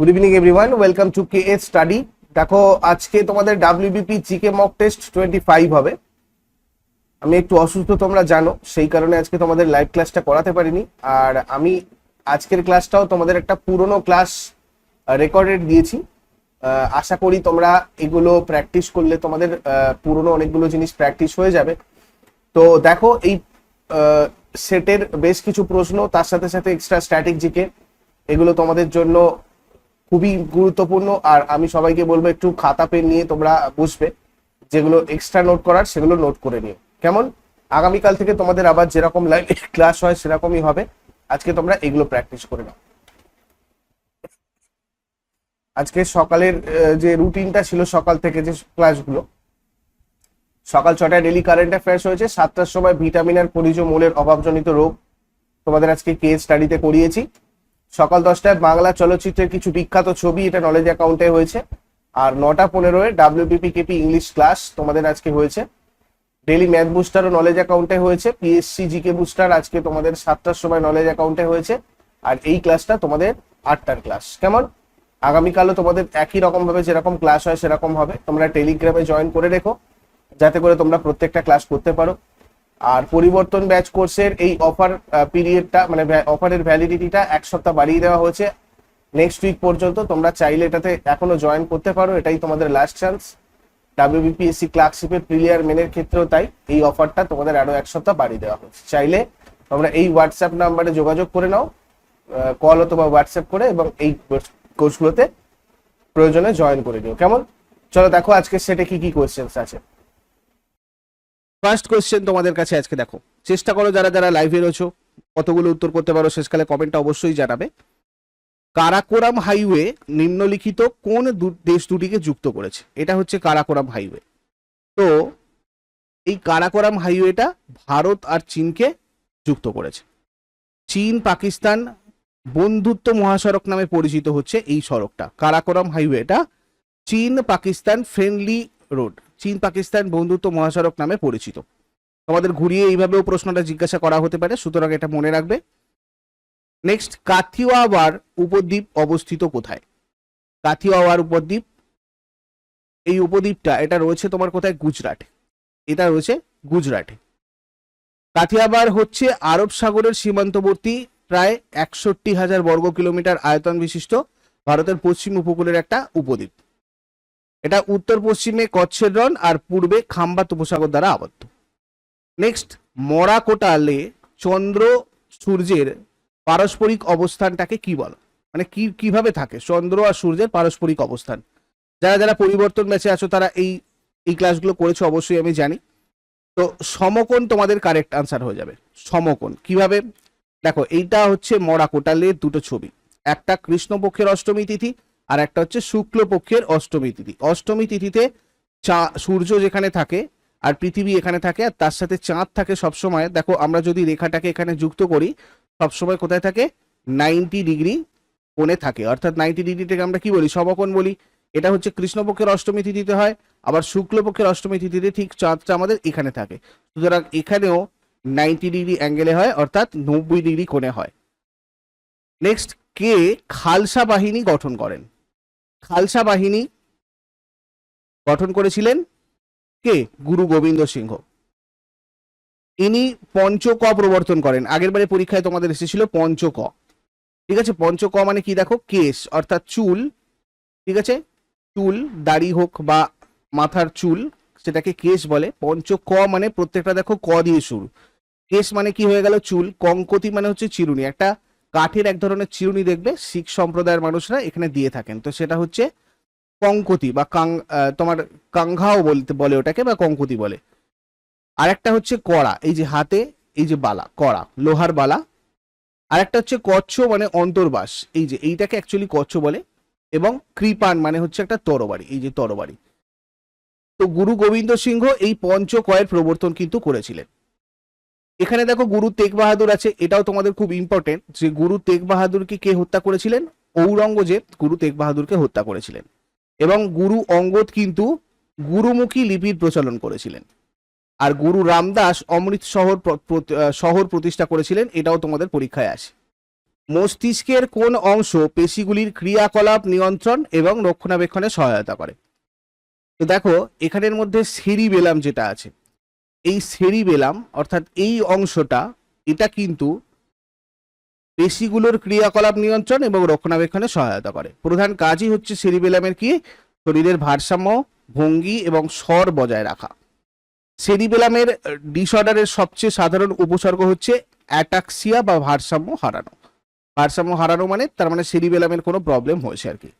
Good evening everyone welcome to K S study দেখো, আজকে তোমাদের WBP GK mock test twenty five হবে। আমি একটু অসুস্থ, তোমরা জানো। সেই কারণে আজকে তোমাদের লাইভ ক্লাসটা করাতে পারিনি। আর আমি আজকের ক্লাসটাও তোমাদের একটা পুরনো ক্লাস রেকর্ডেড দিয়েছি। আশা করি তোমরা এগুলো প্র্যাকটিস করলে তোমাদের পুরনো অনেকগুলো জিনিস প্র্যাকটিস হয়ে যাবে। তো দেখো, এই সেটের বেশ কিছু প্রশ্ন, তার সাথে সাথে এক্সট্রা স্ট্যাটিক জিকে এগুলো তোমাদের জন্য খুবই গুরুত্বপূর্ণ, আর আমি সবাইকে বলব একটু খাতা, পেন নিয়ে তোমরা বসবে যেগুলো এক্সট্রা নোট করার সেগুলো নোট করে নিও। কেমন? আগামীকাল থেকে তোমাদের আবার যেরকম লাইভ ক্লাস হয় সেরকমই হবে। আজকে তোমরা এগুলো প্র্যাকটিস করে নাও। আজকে সকালের যে রুটিনটা ছিল সকাল থেকে যে ক্লাসগুলো সকাল ছটায় ডেলি কারেন্ট অ্যাফেয়ার্স হয়েছে, সাতটার সময় ভিটামিন আর খনিজ মূলের অভাবজনিত রোগ তোমাদের আজকে কেস স্টাডিতে করিয়েছি। সকাল দশটায় বাংলা চলচ্চিত্রের কিছু বিখ্যাত ছবি এটা নলেজ অ্যাকাউন্টে হয়েছে। আর নটা পনেরোয় ডাব্লিউবিপি কেপি ইংলিশ ক্লাস তোমাদের আজকে হয়েছে। ডেলি ম্যাথ বুস্টার ও নলেজ অ্যাকাউন্টে হয়েছে। পিএসসি জিকে বুস্টার আজকে তোমাদের সাতটার সময় নলেজ অ্যাকাউন্টে হয়েছে। আর এই ক্লাসটা তোমাদের আটটার ক্লাস কেমন? আগামীকালও তোমাদের একই রকম ভাবে যেরকম ক্লাস হয় সেরকম হবে। তোমরা টেলিগ্রামে জয়েন করে রেখো। যাতে করে তোমরা প্রত্যেকটা ক্লাস করতে পারো। আর পরিবর্তন ব্যাচ কোর্সের এই অফার পিরিয়ডটা মানে অফারের ভ্যালিডিটিটা এক সপ্তাহ বাড়িয়ে দেওয়া হয়েছে। নেক্সট উইক পর্যন্ত তোমরা চাইলে এটাতে এখনও জয়েন করতে পারো, এটাই তোমাদের লাস্ট চান্স ডাব্লিউবিপিএসসি ক্লার্কশিপের প্রিলিয়ার মেনের ক্ষেত্রেও তাই এই অফারটা তোমাদের আরও এক সপ্তাহ বাড়িয়ে দেওয়া হচ্ছে চাইলে তোমরা এই হোয়াটসঅ্যাপ নাম্বারে যোগাযোগ করে নাও কল অথবা হোয়াটসঅ্যাপ করে এবং এই কোর্সগুলোতে প্রয়োজনে জয়েন করে নিও। কেমন? চলো দেখো আজকে সেটে কি কি কোয়েশ্চেন্স আছে। ফার্স্ট কোয়েশ্চেন তোমাদের কাছে আজকে দেখো। চেষ্টা করো যারা যারা লাইভে রয়েছো, কতগুলো উত্তর করতে পারো শেষকালে কমেন্টটা অবশ্যই জানাবে। কারাকোরাম হাইওয়ে নিম্নলিখিত কোন দেশ দুটিকে যুক্ত করেছে? এটা হচ্ছে কারাকোরাম হাইওয়ে তো, এই কারাকোরাম হাইওয়েটা ভারত আর চীনকে যুক্ত করেছে। চীন, পাকিস্তান বন্ধুত্ব মহাসড়ক নামে পরিচিত হচ্ছে এই সড়কটা। কারাকোরাম হাইওয়েটা চীন, পাকিস্তান ফ্রেন্ডলি রোড চীন পাকিস্তান বন্ধুত্ব মহাসড়ক নামে পরিচিত। তোমাদের ঘুরিয়ে এইভাবেও প্রশ্নটা জিজ্ঞাসা করা হতে পারে, সুতরাং এটা মনে রাখবে। নেক্সট কাথিওয়াওয়ার উপদ্বীপ অবস্থিত কোথায়? কাথিওয়াওয়ার উপদ্বীপ, এই উপদ্বীপটা, এটা রয়েছে তোমার কোথায়? গুজরাট। এটা রয়েছে গুজরাটে। কাথিয়াবার হচ্ছে আরব সাগরের সীমান্তবর্তী, প্রায় একষট্টি হাজার বর্গ কিলোমিটার আয়তন বিশিষ্ট, ভারতের পশ্চিম উপকূলের একটা উপদ্বীপ। এটা উত্তর পশ্চিমে কচ্ছের রন আর পূর্বে খাম্বাত উপসাগর দ্বারা আবদ্ধ। নেক্সট মরাকোটালে চন্দ্র সূর্যের পারস্পরিক অবস্থানটাকে কি বলো? মানে কি, কীভাবে থাকে? চন্দ্র আর সূর্যের পারস্পরিক অবস্থান। যারা যারা পরিবর্তন ম্যাচে আছো, তারা এই এই ক্লাসগুলো করেছ, অবশ্যই আমি জানি। তো সমকোণ তোমাদের কারেক্ট আনসার হয়ে যাবে। সমকোণ। কীভাবে? দেখো, এইটা হচ্ছে মরাকোটালের দুটো ছবি। একটা কৃষ্ণপক্ষের অষ্টমী তিথি আর একটা হচ্ছে শুক্লপক্ষের অষ্টমী তিথি। অষ্টমী তিথিতে চা, সূর্য যেখানে থাকে আর পৃথিবী এখানে থাকে আর তার সাথে চাঁদ থাকে সবসময়। দেখো, আমরা যদি রেখাটাকে এখানে যুক্ত করি, সবসময় কোথায় থাকে? নাইনটি ডিগ্রি কোণে থাকে। অর্থাৎ নাইনটি ডিগ্রিটাকে আমরা কি বলি? সমকোণ বলি। এটা হচ্ছে কৃষ্ণপক্ষের অষ্টমী তিথিতে হয়, আবার শুক্লপক্ষের অষ্টমী তিথিতে ঠিক চাঁদটা আমাদের এখানে থাকে। সুতরাং এখানেও নাইনটি ডিগ্রি অ্যাঙ্গেলে হয়, অর্থাৎ নব্বই ডিগ্রি কোণে হয়। নেক্সট, কে খালসা বাহিনী গঠন করেন? খালসা বাহিনী গঠন করেছিলেন কে? গুরু গোবিন্দ সিংহ। ইনি পঞ্চ ক প্রবর্তন করেন। আগের বারে পরীক্ষায় তোমাদের এসেছিল পঞ্চ ক ঠিক আছে? পঞ্চ ক মানে কি দেখো? কেশ, অর্থাৎ চুল। ঠিক আছে? চুল, দাড়ি হোক বা মাথার চুল, সেটাকে কেশ বলে। পঞ্চ ক মানে প্রত্যেকটা দেখো ক দিয়ে শুরু। কেশ মানে কি হয়ে গেল? চুল। কঙ্কতি মানে হচ্ছে চিরুনি। একটা কাঠের এক ধরনের চিরুনি দেখবে, শিখ সম্প্রদায়ের মানুষরা এখানে দিয়ে থাকেন। তো সেটা হচ্ছে কঙ্কতি বা কাং তোমার কাঙ্ঘাও বলতে বলে ওটাকে বা কঙ্কতি বলে। আর একটা হচ্ছে কড়া, এই যে হাতে, এই যে বালা, কড়া, লোহার বালা। আর একটা হচ্ছে কচ্ছ মানে অন্তর্বাস, এই যে এইটাকে অ্যাকচুয়ালি কচ্ছ বলে। এবং কৃপান মানে হচ্ছে একটা তরবারি, এই যে তরবারি। তো গুরু গোবিন্দ সিংহ এই পঞ্চ কয়ের প্রবর্তন কিন্তু করেছিলেন। এখানে দেখো গুরু তেগ বাহাদুর আছে, এটাও তোমাদের খুব ইম্পর্টেন্ট যে গুরু তেগ বাহাদুরকে কে হত্যা করেছিলেন? ঔরঙ্গজেব গুরু তেগ বাহাদুরকে হত্যা করেছিলেন। এবং গুরু অঙ্গদ কিন্তু গুরুমুখী লিপির প্রচলন করেছিলেন। আর গুরু রামদাস অমৃত শহর শহর প্রতিষ্ঠা করেছিলেন, এটাও তোমাদের পরীক্ষায় আসে। মস্তিষ্কের কোন অংশ পেশিগুলির ক্রিয়াকলাপ নিয়ন্ত্রণ এবং রক্ষণাবেক্ষণে সহায়তা করে। তো দেখো, এখানের মধ্যে সেরিবেলাম যেটা আছে এই সেরিবেলাম অর্থাৎ এই অংশটা, এটা কিন্তু পেশিগুলোর ক্রিয়াকলাপ নিয়ন্ত্রণ এবং রক্ষণাবেক্ষণে সহায়তা করে। প্রধান কাজই হচ্ছে সেরিবেলামের কি? শরীরের ভারসাম্য, ভঙ্গি এবং স্বর বজায় রাখা। সেরিবেলামের ডিসঅর্ডারের সবচেয়ে সাধারণ উপসর্গ হচ্ছে অ্যাটাক্সিয়া বা ভারসাম্য হারানো। ভারসাম্য হারানো মানে তার মানে সেরিবেলামের কোনো প্রবলেম হয়েছে আর কি।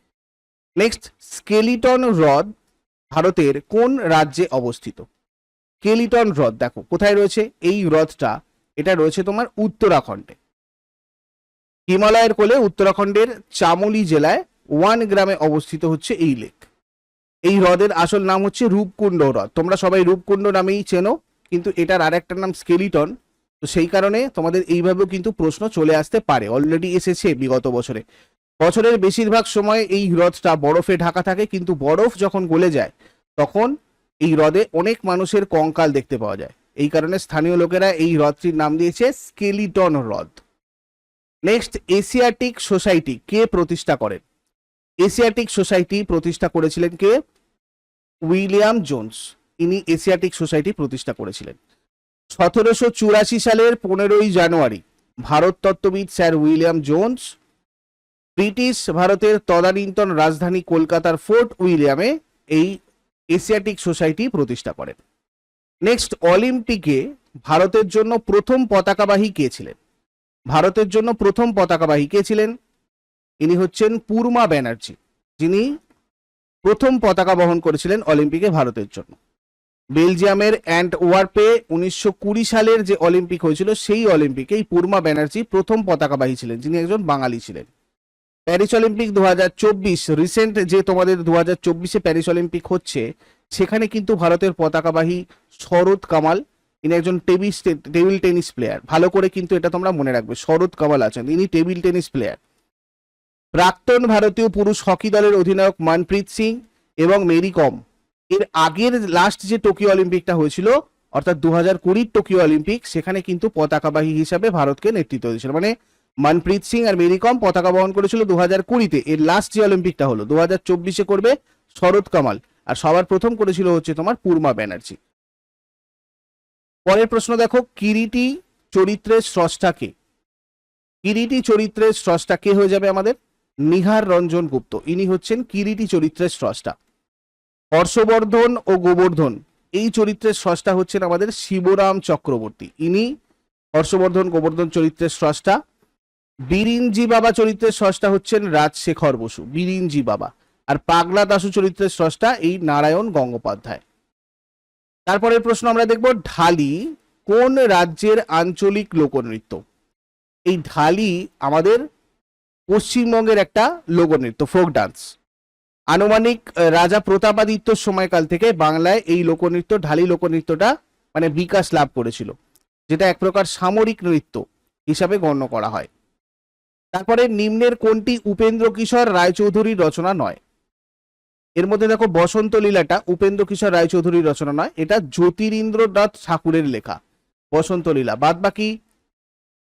নেক্সট, স্কেলিটন হ্রদ ভারতের কোন রাজ্যে অবস্থিত? স্কেলিটন হ্রদ, দেখো, কোথায় রয়েছে? এই হ্রদটা, এটা রয়েছে তোমার উত্তরাখণ্ডে। হিমালয়ের কোলে, উত্তরাখণ্ডের চামোলি জেলায় ওয়ান গ্রামে অবস্থিত হচ্ছে এই লেক। এই হ্রদের আসল নাম হচ্ছে রূপকুণ্ড হ্রদ। তোমরা সবাই রূপকুণ্ড নামেই চেনো, কিন্তু এটার আর একটা নাম স্কেলিটন। তো সেই কারণে তোমাদের এইভাবেও কিন্তু প্রশ্ন চলে আসতে পারে অলরেডি এসেছে বিগত বছরে। বছরের বেশিরভাগ সময় এই হ্রদটা বরফে ঢাকা থাকে, কিন্তু বরফ যখন গলে যায়, তখন এই হ্রদে অনেক মানুষের কঙ্কাল দেখতে পাওয়া যায়। এই কারণে স্থানীয় লোকেরা এই হ্রদটির নাম দিয়েছে স্কেলিটন হ্রদ। নেক্সট, এশিয়াটিক সোসাইটি কে প্রতিষ্ঠা করেন? এশিয়াটিক সোসাইটি প্রতিষ্ঠা করেছিলেন কে? William Jones. ইনি এশিয়াটিক সোসাইটি প্রতিষ্ঠা করেছিলেন। সতেরোশো চুরাশি সালের পনেরোই জানুয়ারি, ভারত তত্ত্ববিদ স্যার উইলিয়াম জোন্স, ব্রিটিশ ভারতের তদানীন্তন রাজধানী কলকাতার ফোর্ট উইলিয়ামে এই এশিয়াটিক সোসাইটি প্রতিষ্ঠা করেন। নেক্সট, অলিম্পিকে ভারতের জন্য প্রথম পতাকাবাহী কে ছিলেন? ভারতের জন্য প্রথম পতাকাবাহী কে ছিলেন? ইনি হচ্ছেন পূর্মা ব্যানার্জি। যিনি প্রথম পতাকা বহন করেছিলেন অলিম্পিকে ভারতের জন্য। বেলজিয়ামের অ্যান্ড ওয়ার্পে উনিশশো কুড়ি সালের যে অলিম্পিক হয়েছিল, সেই অলিম্পিকে এই পূর্মা ব্যানার্জি প্রথম পতাকাবাহী ছিলেন। যিনি একজন বাঙালি ছিলেন। প্যারিস অলিম্পিক দু হাজার চব্বিশ রিসেন্ট যে তোমাদের দু হাজার চব্বিশে প্যারিস অলিম্পিক হচ্ছে, সেখানে কিন্তু ভারতের পতাকাবাহী শরৎ কামাল, ইনি একজন টেবিস টেবিল টেনিস প্লেয়ার ভালো করে কিন্তু এটা তোমরা মনে রাখবে, শরৎ কামাল আছেন, ইনি টেবিল টেনিস প্লেয়ার প্রাক্তন ভারতীয় পুরুষ হকি দলের অধিনায়ক মনপ্রীত সিং এবং মেরি কম। এর আগের লাস্ট যে টোকিও অলিম্পিকটা হয়েছিল, অর্থাৎ দু হাজার টোকিও অলিম্পিক, সেখানে কিন্তু পতাকাবাহী হিসাবে ভারতকে নেতৃত্ব দিয়েছিল। মানে মনপ্রীত সিং আর মেরি কম পতাকা বহন করেছিল দু হাজার কুড়িতে। এর লাস্ট যে অলিম্পিকটা হলো দু হাজার চব্বিশে করবে শরৎ কামাল। আর সবার প্রথম করেছিল হচ্ছে তোমার পূর্মা ব্যানার্জি। পরের প্রশ্ন দেখো, কিরিটি চরিত্রের স্রষ্টাকে কিরিটি চরিত্রের স্রষ্টা কে হয়ে যাবে আমাদের? নিহার রঞ্জন গুপ্ত। ইনি হচ্ছেন কিরিটি চরিত্রের স্রষ্টা। হর্ষবর্ধন ও গোবর্ধন, এই চরিত্রের স্রষ্টা হচ্ছেন আমাদের শিবরাম চক্রবর্তী। ইনি হর্ষবর্ধন, গোবর্ধন চরিত্রের স্রষ্টা। বিরিঞ্জি বাবা চরিত্রের স্রষ্টা হচ্ছেন রাজশেখর বসু বিরিঞ্জি বাবা। আর পাগলা দাসু চরিত্রের স্রষ্টা এই নারায়ণ গঙ্গোপাধ্যায়। তারপরের প্রশ্ন আমরা দেখব, ঢালি কোন রাজ্যের আঞ্চলিক লোকনৃত্য? এই ঢালি আমাদের পশ্চিমবঙ্গের একটা লোকনৃত্য, ফোক ডান্স। আনুমানিক রাজা প্রতাপাদিত্যর সময়কাল থেকে বাংলায় এই লোকনৃত্য, ঢালি লোকনৃত্যটা মানে বিকাশ লাভ করেছিল, যেটা এক প্রকার সামরিক নৃত্য হিসাবে গণ্য করা হয়। তারপরে নিম্নের কোনটি উপেন্দ্র কিশোর রায়চৌধুরীর রচনা নয়? এর মধ্যে দেখো বসন্ত লীলাটা উপেন্দ্র কিশোর রায়চৌধুরীর রচনা নয়, এটা জ্যোতিরিন্দ্রনাথ ঠাকুরের লেখা, বসন্ত লীলা। বাদ বাকি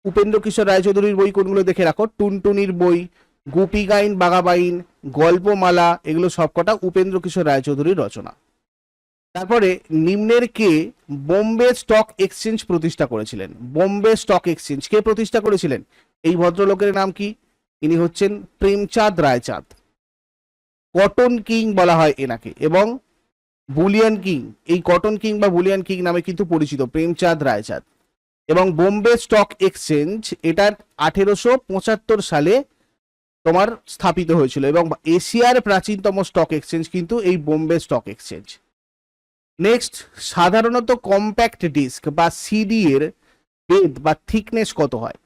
উপেন্দ্র কিশোর রায়চৌধুরীর বই কোনগুলো দেখে রাখো? টুনটুনির বই, গুপি গাইন বাগাবাইন গল্পমালা, এগুলো সবকটা উপেন্দ্র কিশোর রায়চৌধুরীর রচনা। তারপরে নিম্নের কে বোম্বে স্টক এক্সচেঞ্জ প্রতিষ্ঠা করেছিলেন? বোম্বে স্টক এক্সচেঞ্জ কে প্রতিষ্ঠা করেছিলেন? এই ভদ্রলোকের নাম কি? ইনি হচ্ছেন প্রেমচাঁদ রায়চাঁদ। কটন কিং বলা হয় এনাকে এবং বুলিয়ান কিং, এই কটন কিং বা বুলিয়ান কিং নামে কিন্তু পরিচিত প্রেমচাঁদ রায়চাঁদ। এবং বোম্বে স্টক এক্সচেঞ্জ এটা আঠেরোশো পঁচাত্তর সালে তোমার স্থাপিত হয়েছিল এবং এশিয়ার প্রাচীনতম স্টক এক্সচেঞ্জ কিন্তু এই বোম্বে স্টক এক্সচেঞ্জ। নেক্সট, সাধারণত কম্প্যাক্ট ডিস্ক বা সিডি এর বেদ বা থিকনেস কত হয়?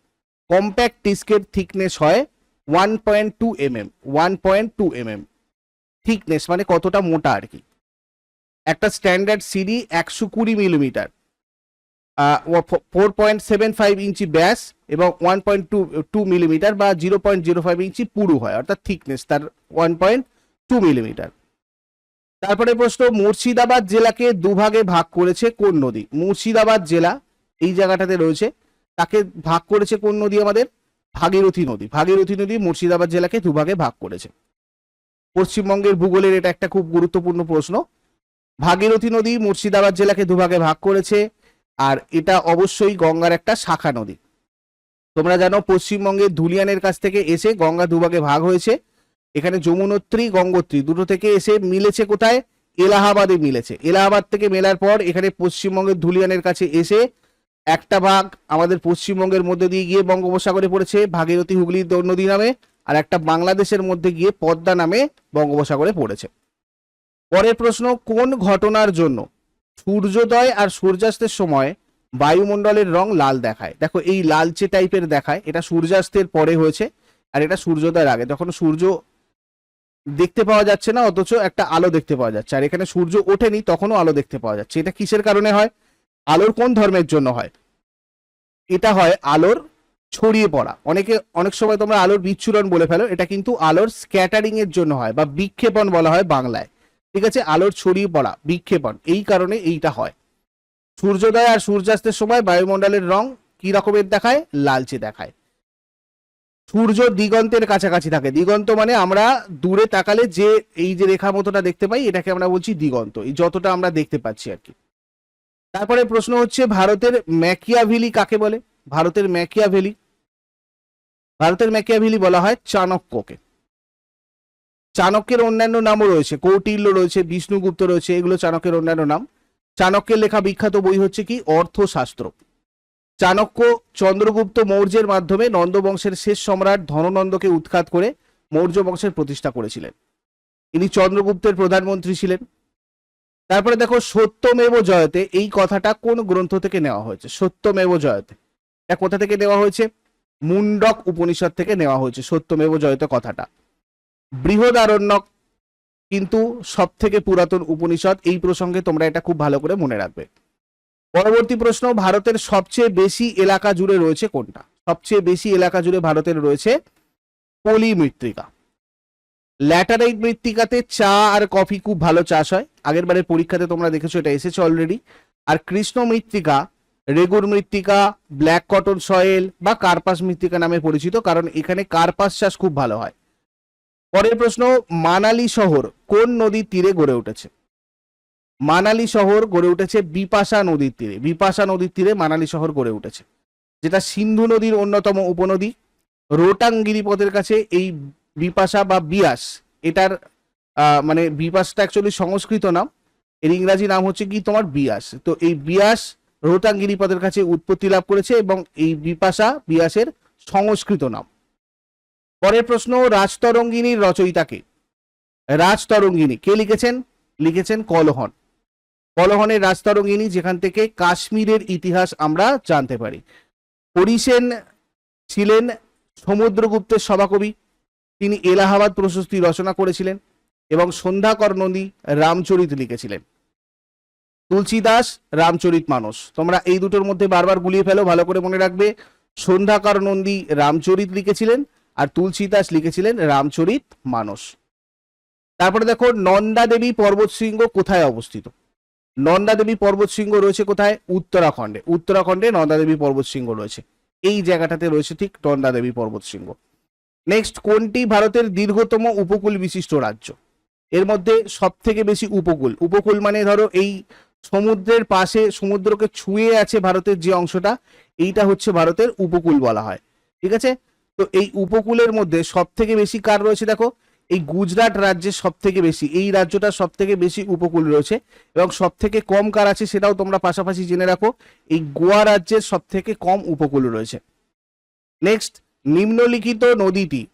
কম্প্যাক্ট ডিস্কের থিকনেস হয় one point two M M one point two M M thickness মানে কতটা মোটা আর কি। একটা স্ট্যান্ডার্ড সিডি একশো কুড়ি millimetre four point seven five inch ব্যাস এবং one point two two millimetre বা zero point zero five inch পুরু হয়, অর্থাৎ থিকনেস তার ওয়ান পয়েন্ট টু মিলিমিটার তারপরে প্রশ্ন, মুর্শিদাবাদ জেলাকে দুভাগে ভাগ করেছে কোন নদী? মুর্শিদাবাদ জেলা এই জায়গাটাতে রয়েছে। তাকে ভাগ করেছে কোন নদী আমাদের? ভাগীরথী নদী। ভাগীরথী নদী মুর্শিদাবাদ জেলাকে দুভাগে ভাগ করেছে। পশ্চিমবঙ্গের ভূগোলের এটা একটা খুব গুরুত্বপূর্ণ প্রশ্ন। ভাগীরথী নদী মুর্শিদাবাদ জেলাকে দুভাগে ভাগ করেছে, আর এটা অবশ্যই গঙ্গার একটা শাখা নদী। তোমরা জানো পশ্চিমবঙ্গের ধুলিয়ানের কাছ থেকে এসে গঙ্গা দুভাগে ভাগ হয়েছে। এখানে যমুনোত্রী, গঙ্গোত্রী দুটো থেকে এসে মিলেছে কোথায়? এলাহাবাদে মিলেছে। এলাহাবাদ থেকে মেলার পর এখানে পশ্চিমবঙ্গের ধুলিয়ানের কাছে এসে একটা ভাগ আমাদের পশ্চিমবঙ্গের মধ্যে দিয়ে গিয়ে বঙ্গোপসাগরে পড়েছে, ভাগীরথী হুগলি নদী নামে, আর একটা বাংলাদেশের মধ্যে গিয়ে পদ্মা নামে বঙ্গোপসাগরে পড়েছে। পরের প্রশ্ন, কোন ঘটনার জন্য সূর্যোদয় আর সূর্যাস্তের সময় বায়ুমণ্ডলের রং লাল দেখায়? দেখো, এই লালচে টাইপের দেখায়। এটা সূর্যাস্তের পরে হয়েছে, আর এটা সূর্যোদয়ের আগে। যখন সূর্য দেখতে পাওয়া যাচ্ছে না, অথচ একটা আলো দেখতে পাওয়া যাচ্ছে। আর এখানে সূর্য ওঠেনি, তখনও আলো দেখতে পাওয়া যাচ্ছে। এটা কিসের কারণে হয়? আলোর কোন ধর্মের জন্য হয়? এটা হয় আলোর ছড়িয়ে পড়া। অনেকে, অনেক সময় তোমরা আলোর বিচ্ছুরণ বলে ফেলো, এটা কিন্তু আলোর স্ক্যাটারিং এর জন্য হয়, বা বিক্ষেপণ বলা হয় বাংলায়। ঠিক আছে? আলোর ছড়িয়ে পড়া, বিক্ষেপণ, এই কারণে এইটা হয়। সূর্যোদয় আর সূর্যাস্তের সময় বায়ুমণ্ডলের রং কি রকমের দেখায়? লালচে দেখায়। সূর্য দিগন্তের কাছাকাছি থাকে। দিগন্ত মানে আমরা দূরে তাকালে যে, এই যে রেখা মতোটা দেখতে পাই, এটাকে আমরা বলছি দিগন্ত। এই যতটা আমরা দেখতে পাচ্ছি আর কি। তারপরে প্রশ্ন হচ্ছে, ভারতের ম্যাকিয়াভেলি কাকে বলে? ভারতের ম্যাকিয়াভেলি। ভারতের ম্যাকিয়াভেলি বলা হয় চাণক্যকে। চাণক্যের অন্যান্য নামও রয়েছে। কৌটিল্য রয়েছে, বিষ্ণুগুপ্ত রয়েছে, এগুলো চাণক্যের অন্যান্য নাম। চাণক্যের লেখা বিখ্যাত বই হচ্ছে কি? অর্থশাস্ত্র। চাণক্য চন্দ্রগুপ্ত মৌর্যের মাধ্যমে নন্দ বংশের শেষ সম্রাট ধননন্দকে উৎখাত করে মৌর্য বংশের প্রতিষ্ঠা করেছিলেন। ইনি চন্দ্রগুপ্তের প্রধানমন্ত্রী ছিলেন। তারপরে দেখো সত্যমেব জয়তে এই কথাটা কোন গ্রন্থ থেকে নেওয়া হয়েছে? সত্যমেব জয়তে। এটা কোথা থেকে নেওয়া হয়েছে? মুন্ডক উপনিষদ থেকে নেওয়া হয়েছে সত্যমেব জয়তে কথাটা। বৃহদারণ্যক কিন্তু সব থেকে পুরাতন উপনিষদ, এই প্রসঙ্গে তোমরা এটা খুব ভালো করে মনে রাখবে। পরবর্তী প্রশ্ন, ভারতের সবচেয়ে বেশি এলাকা জুড়ে রয়েছে কোনটা? সবচেয়ে বেশি এলাকা জুড়ে ভারতের রয়েছে পলি মৃত্তিকা ল্যাটারাইট মৃত্তিকাতে চা আর কফি খুব ভালো চাষ হয়। আগের বারের পরীক্ষাতে তোমরা দেখেছ, এটা এসেছে অলরেডি আর কৃষ্ণ মৃত্তিকা, রেগুর মৃত্তিকা ব্ল্যাক কটন সয়েল বা কার্পাস মৃত্তিকা নামে পরিচিত, কারণ এখানে কার্পাস চাষ খুব ভালো হয়। পরের প্রশ্ন, মানালি শহর কোন নদীর তীরে গড়ে উঠেছে? মানালি শহর গড়ে উঠেছে বিপাশা নদীর তীরে। বিপাশা নদীর তীরে মানালি শহর গড়ে উঠেছে। যেটা সিন্ধু নদীর অন্যতম উপনদী। রোটাং গিরিপথের কাছে এই বিপাশা বা বিয়াস, এটার মানে বিপাসটা অ্যাকচুয়ালি সংস্কৃত নাম, এর ইংরাজি নাম হচ্ছে কি তোমার বিয়াস। তো এই বিয়াস রোহতাং গিরিপথের কাছে উৎপত্তি লাভ করেছে এবং এই বিপাশা বিয়াসের সংস্কৃত নাম। পরের প্রশ্ন, রাজতরঙ্গিনীর রচয়িতাকে রাজতরঙ্গিনী, কে লিখেছেন? লিখেছেন কলহন। কলহনের রাজতরঙ্গিনী যেখান থেকে কাশ্মীরের ইতিহাস আমরা জানতে পারি। হরিসেন ছিলেন সমুদ্রগুপ্তের সভাকবি তিনি এলাহাবাদ প্রশস্তি রচনা করেছিলেন এবং সন্ধ্যাকর নন্দী রামচরিত লিখেছিলেন। তুলসীদাস রামচরিত মানস। তোমরা এই দুটোর মধ্যে বারবার গুলিয়ে ফেলো, ভালো করে মনে রাখবে। সন্ধ্যাকর নন্দী রামচরিত লিখেছিলেন আর তুলসীদাস লিখেছিলেন রামচরিত মানস। তারপরে দেখো, নন্দা দেবী পর্বত শৃঙ্গ কোথায় অবস্থিত? নন্দা দেবী পর্বত শৃঙ্গ রয়েছে কোথায়? উত্তরাখণ্ডে। উত্তরাখণ্ডে নন্দা দেবী পর্বত শৃঙ্গ রয়েছে। এই জায়গাটাতে রয়েছে ঠিক নন্দা দেবী পর্বত শৃঙ্গ। নেক্সট কোনটি ভারতের দীর্ঘতম উপকূল বিশিষ্ট রাজ্য? এর মধ্যে সব থেকে বেশি উপকূল। উপকূল মানে ধরো এই সমুদ্রের পাশে সমুদ্রকে ছুঁয়ে আছে ভারতের যে অংশটা, এইটা হচ্ছে ভারতের উপকূল বলা হয়। ঠিক আছে? তো এই উপকূলের মধ্যে সব থেকে বেশি কার রয়েছে দেখো? এই গুজরাট রাজ্যের সব থেকে বেশি। এই রাজ্যটা সব থেকে বেশি উপকূল রয়েছে এবং সব থেকে কম কার আছে সেটাও তোমরা পাশাপাশি জেনে রাখো। এই গোয়া রাজ্যের সব থেকে কম উপকূল রয়েছে। নেক্সট নিম্নলিখিত নদীটি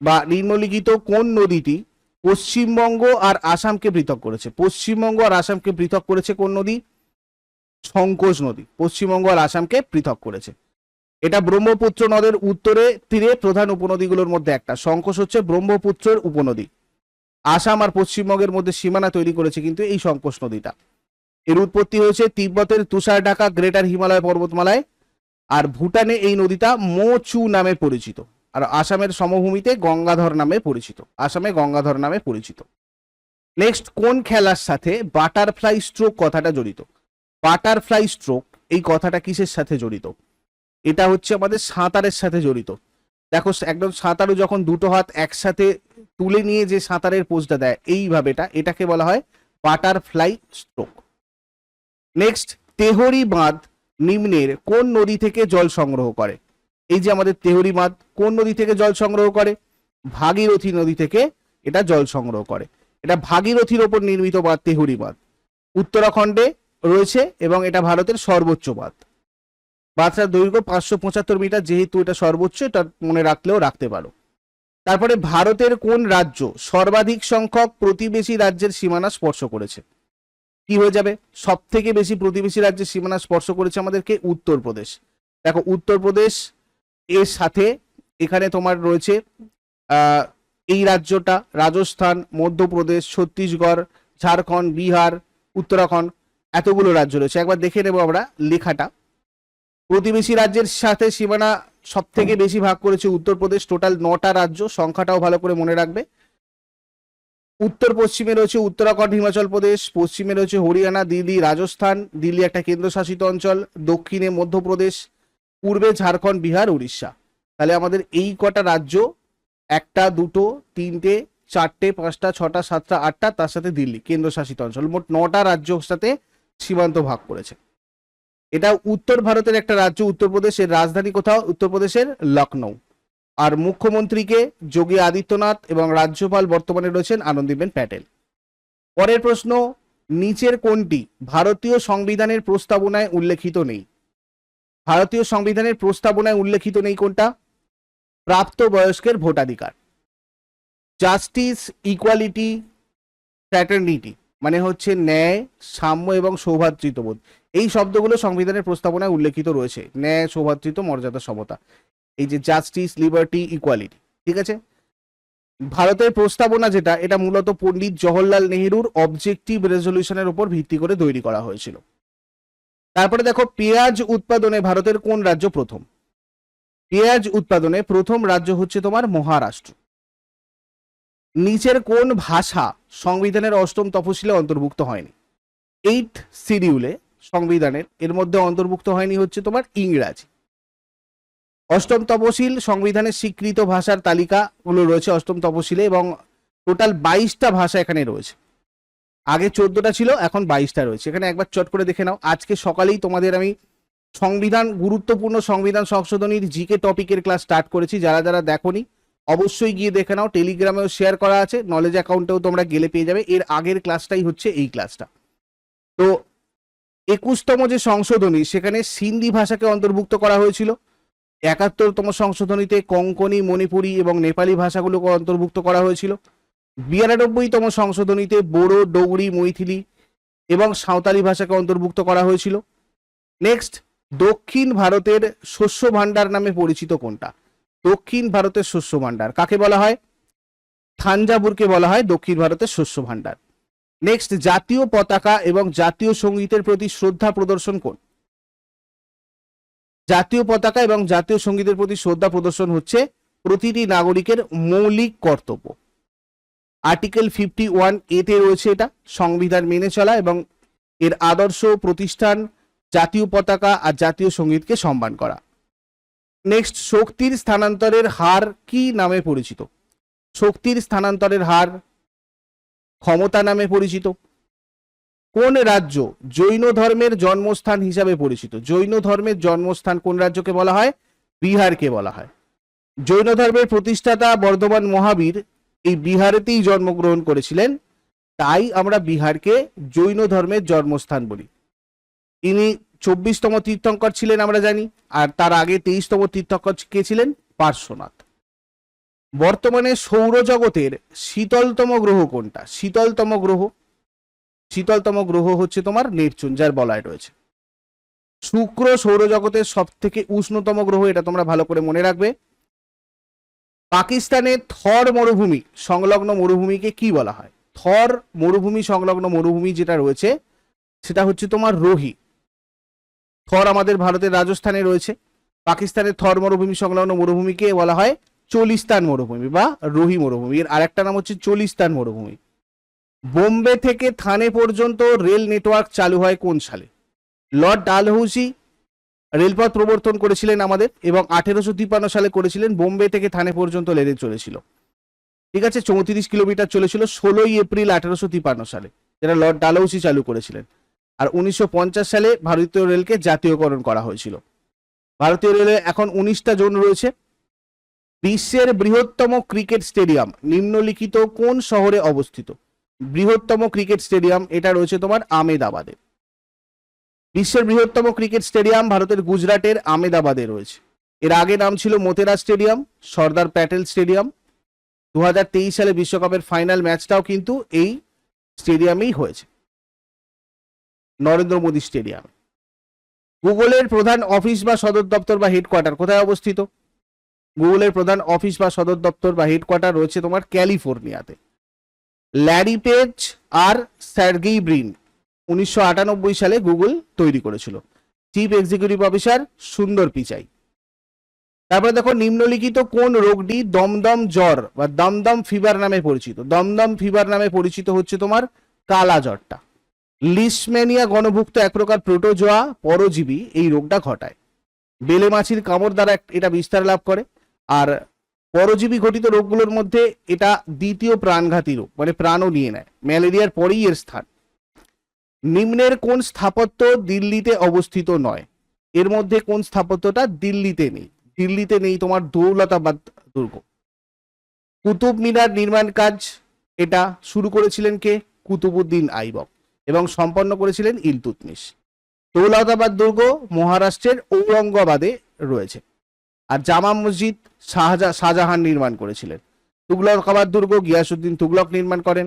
বা নিম্নলিখিত কোন নদীটি পশ্চিমবঙ্গ আর আসামকে পৃথক করেছে? পশ্চিমবঙ্গ আর আসামকে পৃথক করেছে কোন নদী? সংকোচ নদী। পশ্চিমবঙ্গ আর আসামকে পৃথক করেছে। এটা ব্রহ্মপুত্র নদের উত্তরে তীরে প্রধান উপনদীগুলোর মধ্যে একটা। সংকোচ হচ্ছে ব্রহ্মপুত্রের উপনদী। আসাম আর পশ্চিমবঙ্গের মধ্যে সীমানা তৈরি করেছে কিন্তু এই সংকোচ নদীটা। এর উৎপত্তি হয়েছে তিব্বতের তুষার ঢাকা গ্রেটার হিমালয় পর্বতমালায়। আর ভুটানে এই নদীটা মোচু নামে পরিচিত। আর আসামের সমভূমিতে গঙ্গাধর নামে পরিচিত। আসামে গঙ্গাধর নামে পরিচিত। নেক্সট কোন খেলার সাথে বাটারফ্লাই স্ট্রোক কথাটা জড়িত? বাটারফ্লাই স্ট্রোক এই কথাটা কিসের সাথে জড়িত? এটা হচ্ছে আমাদের সাঁতারের সাথে জড়িত। দেখো, একদম সাঁতারু যখন দুটো হাত একসাথে তুলে নিয়ে যে সাঁতারের পোজটা দেয় এইভাবে এটা এটাকে বলা হয় বাটারফ্লাই স্ট্রোক নেক্সট তেহরি বাঁধ নিম্নের কোন নদী থেকে জল সংগ্রহ করে? এই যে আমাদের তেহরি বাঁধ কোন নদী থেকে জল সংগ্রহ করে? ভাগীরথী নদী থেকে এটা জল সংগ্রহ করে। এটা ভাগীরথীর ওপর নির্মিত বাঁধ তেহরি বাঁধ উত্তরাখণ্ডে রয়েছে এবং এটা ভারতের সর্বোচ্চ বাঁধ বাঁধটার দৈর্ঘ্য পাঁচশো পঁচাত্তর মিটার, যেহেতু এটা সর্বোচ্চ, এটা মনে রাখলেও রাখতে পারো। তারপরে ভারতের কোন রাজ্য সর্বাধিক সংখ্যক প্রতিবেশী রাজ্যের সীমানা স্পর্শ করেছে? কি হয়ে যাবে? সব থেকে বেশি প্রতিবেশী রাজ্যের সীমানা স্পর্শ করেছে আমাদেরকে উত্তরপ্রদেশ। দেখো, উত্তরপ্রদেশ এর সাথে এখানে তোমার রয়েছে এই রাজ্যটা রাজস্থান, মধ্যপ্রদেশ, ছত্তিশগড়, ঝাড়খণ্ড, বিহার, উত্তরাখণ্ড এতগুলো রাজ্য রয়েছে। একবার দেখে নেব আমরা লেখাটা। প্রতিবেশী রাজ্যের সাথে সীমানা সব থেকে বেশি ভাগ করেছে উত্তরপ্রদেশ। টোটাল নটা রাজ্য, সংখ্যাটাও ভালো করে মনে রাখবে। উত্তর পশ্চিমে রয়েছে উত্তরাখণ্ড, হিমাচল প্রদেশ, পশ্চিমে রয়েছে হরিয়ানা, দিল্লি, রাজস্থান, দিল্লি একটা কেন্দ্রশাসিত অঞ্চল, দক্ষিণে মধ্যপ্রদেশ, পূর্বে ঝাড়খণ্ড, বিহার, উড়িষ্যা। তাহলে আমাদের এই কটা রাজ্য, একটা, দুটো, তিনটে, চারটে, পাঁচটা, ছটা, সাতটা, আটটা, তার সাথে দিল্লি, কেন্দ্রশাসিত অঞ্চল। মোট নটা রাজ্যর সাথে সীমান্ত ভাগ করেছে। এটা উত্তর ভারতের একটা রাজ্য, উত্তরপ্রদেশের রাজধানী কোথাও, উত্তরপ্রদেশের লখনৌ আর মুখ্যমন্ত্রীকে যোগী আদিত্যনাথ এবং রাজ্যপাল বর্তমানে রয়েছেন আনন্দীবেন প্যাটেল। পরের প্রশ্ন, নিচের কোনটি ভারতীয় সংবিধানের প্রস্তাবনায় উল্লেখিত নেই? ভারতীয় সংবিধানের প্রস্তাবনায় উল্লেখিত নেই কোনটা? প্রাপ্তবয়স্কের ভোটাধিকার। জাস্টিস, ইকুয়ালিটি, ফ্র্যাটার্নিটি মানে হচ্ছে ন্যায়, সাম্য এবং সৌভাতৃত্ববোধ। এই শব্দগুলো সংবিধানের প্রস্তাবনায় উল্লেখিত রয়েছে। ন্যায়, সৌভাতৃত্ব, মর্যাদা, সমতা। এই যে জাস্টিস লিবার্টি ইকুয়ালিটি ঠিক আছে? ভারতের প্রস্তাবনা যেটা, এটা মূলত পণ্ডিত জওহরলাল নেহেরুর অবজেক্টিভ রেজলিউশনের উপর ভিত্তি করে তৈরি করা হয়েছিল। তারপরে দেখো, পেঁয়াজ উৎপাদনে ভারতের কোন রাজ্য প্রথম? পেঁয়াজ উৎপাদনে প্রথম রাজ্য হচ্ছে তোমার মহারাষ্ট্র। নিচের কোন ভাষা সংবিধানের অষ্টম তফসিলে অন্তর্ভুক্ত হয়নি? এইট সিডিউলে সংবিধানের, এর মধ্যে অন্তর্ভুক্ত হয়নি হচ্ছে তোমার ইংরাজি। অষ্টম তপশিল সংবিধানের স্বীকৃত ভাষার তালিকা গুলো রয়েছে অষ্টম তপশিলে এবং টোটাল বাইশটা ভাষা এখানে রয়েছে। আগে চোদ্দটা ছিল, এখন বাইশটা রয়েছে। এখানে একবার চট করে দেখে নাও। আজকে সকালেই তোমাদের আমি সংবিধান, গুরুত্বপূর্ণ সংবিধান সংশোধনীর জিকে টপিকের ক্লাস স্টার্ট করেছি। যারা যারা দেখোনি, অবশ্যই গিয়ে দেখে নাও। টেলিগ্রামেও শেয়ার করা আছে। নলেজ অ্যাকাউন্টেও তোমরা গেলে পেয়ে যাবে। এর আগের ক্লাসটাই হচ্ছে এই ক্লাসটা। তো, একুশতম যে সংশোধনী, সেখানে সিন্ধি ভাষাকে অন্তর্ভুক্ত করা হয়েছিল। একাত্তরতম সংশোধনীতে কঙ্কনি মণিপুরি এবং নেপালি ভাষাগুলোকে অন্তর্ভুক্ত করা হয়েছিল। বিরানব্বইতম সংশোধনীতে বোড়ো ডোগরি মৈথিলি এবং সাঁওতালি ভাষাকে অন্তর্ভুক্ত করা হয়েছিল। নেক্সট দক্ষিণ ভারতের শস্য ভাণ্ডার নামে পরিচিত কোনটা? দক্ষিণ ভারতের শস্য ভাণ্ডার। কাকে বলা হয়? থাঞ্জাভুরকে বলা হয় দক্ষিণ ভারতের শস্য ভাণ্ডার। নেক্সট জাতীয় পতাকা এবং জাতীয় সঙ্গীতের প্রতি শ্রদ্ধা প্রদর্শন কোন? জাতীয় পতাকা এবং জাতীয় সঙ্গীতের প্রতি শ্রদ্ধা প্রদর্শন হচ্ছে প্রতিটি নাগরিকের মৌলিক কর্তব্য। আর্টিকেল ফিফটি ওয়ান এতে রয়েছে এটা, সংবিধান মেনে চলা এবং এর আদর্শ প্রতিষ্ঠান, জাতীয় পতাকা আর জাতীয় সঙ্গীতকে সম্মান করা। নেক্সট শক্তির স্থানান্তরের হার কি নামে পরিচিত? শক্তির স্থানান্তরের হার ক্ষমতা নামে পরিচিত। কোন রাজ্য জৈন ধর্মের জন্মস্থান হিসাবে পরিচিত? জৈন ধর্মের জন্মস্থান কোন রাজ্যকে বলা হয়? বিহারকে বলা হয়। জৈন ধর্মের প্রতিষ্ঠাতা বর্ধমান মহাবীর এই বিহারেতেই জন্মগ্রহণ করেছিলেন। তাই আমরা বিহারকে জৈন ধর্মের জন্মস্থান বলি। ইনি চব্বিশতম তীর্থঙ্কর ছিলেন আমরা জানি, আর তার আগে তেইশতম তীর্থঙ্কর কে ছিলেন? পার্শ্বনাথ। বর্তমানে সৌরজগতের শীতলতম গ্রহ কোনটা? শীতলতম গ্রহ শীতলতম গ্রহ হচ্ছে তোমার নেপচুন, যার বলায় রয়েছে। শুক্র সৌরজগতের সব থেকে উষ্ণতম গ্রহ, এটা তোমরা ভালো করে মনে রাখবে। পাকিস্তানের থর মরুভূমি, সংলগ্ন মরুভূমিকে কি বলা হয়? থর মরুভূমি, সংলগ্ন মরুভূমি যেটা রয়েছে, সেটা হচ্ছে তোমার রোহি। থর আমাদের ভারতের রাজস্থানে রয়েছে। পাকিস্তানের থর মরুভূমি, সংলগ্ন মরুভূমিকে বলা হয় চলিস্তান মরুভূমি বা রোহি মরুভূমি। এর আরেকটা নাম হচ্ছে চলিস্তান মরুভূমি। বোম্বে থেকে থানে পর্যন্ত রেল নেটওয়ার্ক চালু হয় কোন সালে? লর্ড ডালহৌসি রেলপথ প্রবর্তন করেছিলেন আমাদের এবং আঠেরোশো তিপ্পান্ন সালে করেছিলেন, বোম্বে থেকে থানে পর্যন্ত লেনে চলেছিল। ঠিক আছে, চৌত্রিশ কিলোমিটার চলেছিল ষোলোই এপ্রিল আঠেরোশো তিপ্পান্ন সালে, যেটা লর্ড ডালহৌসি চালু করেছিলেন। আর উনিশশো পঞ্চাশ সালে ভারতীয় রেলকে জাতীয়করণ করা হয়েছিল। ভারতীয় রেলে এখন উনিশটা জোন রয়েছে। বিশ্বের বৃহত্তম ক্রিকেট স্টেডিয়াম নিম্নলিখিত কোন শহরে অবস্থিত? বৃহত্তম ক্রিকেট স্টেডিয়াম, এটা রয়েছে তোমার আমেদাবাদে। বিশ্বের বৃহত্তম ক্রিকেট স্টেডিয়াম ভারতের গুজরাটের আমেদাবাদে রয়েছে। এর আগে নাম ছিল মোতেরা স্টেডিয়াম, সর্দার প্যাটেল স্টেডিয়াম। দু হাজার তেইশ সালে বিশ্বকাপের ফাইনাল ম্যাচটাও কিন্তু এই স্টেডিয়ামেই হয়েছে। নরেন্দ্র মোদী স্টেডিয়াম। গুগলের প্রধান অফিস বা সদর দপ্তর বা হেডকোয়ার্টার কোথায় অবস্থিত? গুগলের প্রধান অফিস বা সদর দপ্তর বা হেডকোয়ার্টার রয়েছে তোমার ক্যালিফোর্নিয়াতে। ল্যারি পেজ আর স্যার্গেই ব্রিন উনিশশো আটানব্বই সালে গুগল তৈরি করেছিল। চিফ এক্সিকিউটিভ অফিসার সুন্দর পিচাই। তারপরে দেখো, নিম্নলিখিত কোন রোগটি দমদম জ্বর বা দমদম ফিভার নামে পরিচিত? দমদম ফিভার নামে পরিচিত হচ্ছে তোমার কালা জ্বরটা। লিসম্যানিয়া গণভুক্ত এক প্রকার প্রোটোজোয়া পরজীবী এই রোগটা ঘটায়। বেলে মাছির কামড় দ্বারা এটা বিস্তার লাভ করে। আর পরজীবী ঘটিত রোগগুলোর মধ্যে এটা দ্বিতীয় প্রাণঘাতী রোগ মানে প্রাণও নিয়ে নেয়। ম্যালেরিয়ার পরেই এর স্থান। নিম্নের কোন স্থাপত্য দিল্লিতে অবস্থিত নয়? এর মধ্যে কোন স্থাপত্যটা দিল্লিতে নেই? দিল্লিতে নেই তোমার দৌলতাবাদ দুর্গ। কুতুব মিনার নির্মাণ কাজ, এটা শুরু করেছিলেন কে? কুতুবুদ্দিন আইবক এবং সম্পন্ন করেছিলেন ইলতুতমিশ। দৌলতাবাদ দুর্গ মহারাষ্ট্রের ঔরঙ্গাবাদে রয়েছে। আর জামা মসজিদ শাহজা শাহজাহান নির্মাণ করেছিলেন। তুগলক তুগলকাবাদ দুর্গ গিয়াসুদ্দিন তুগলক নির্মাণ করেন।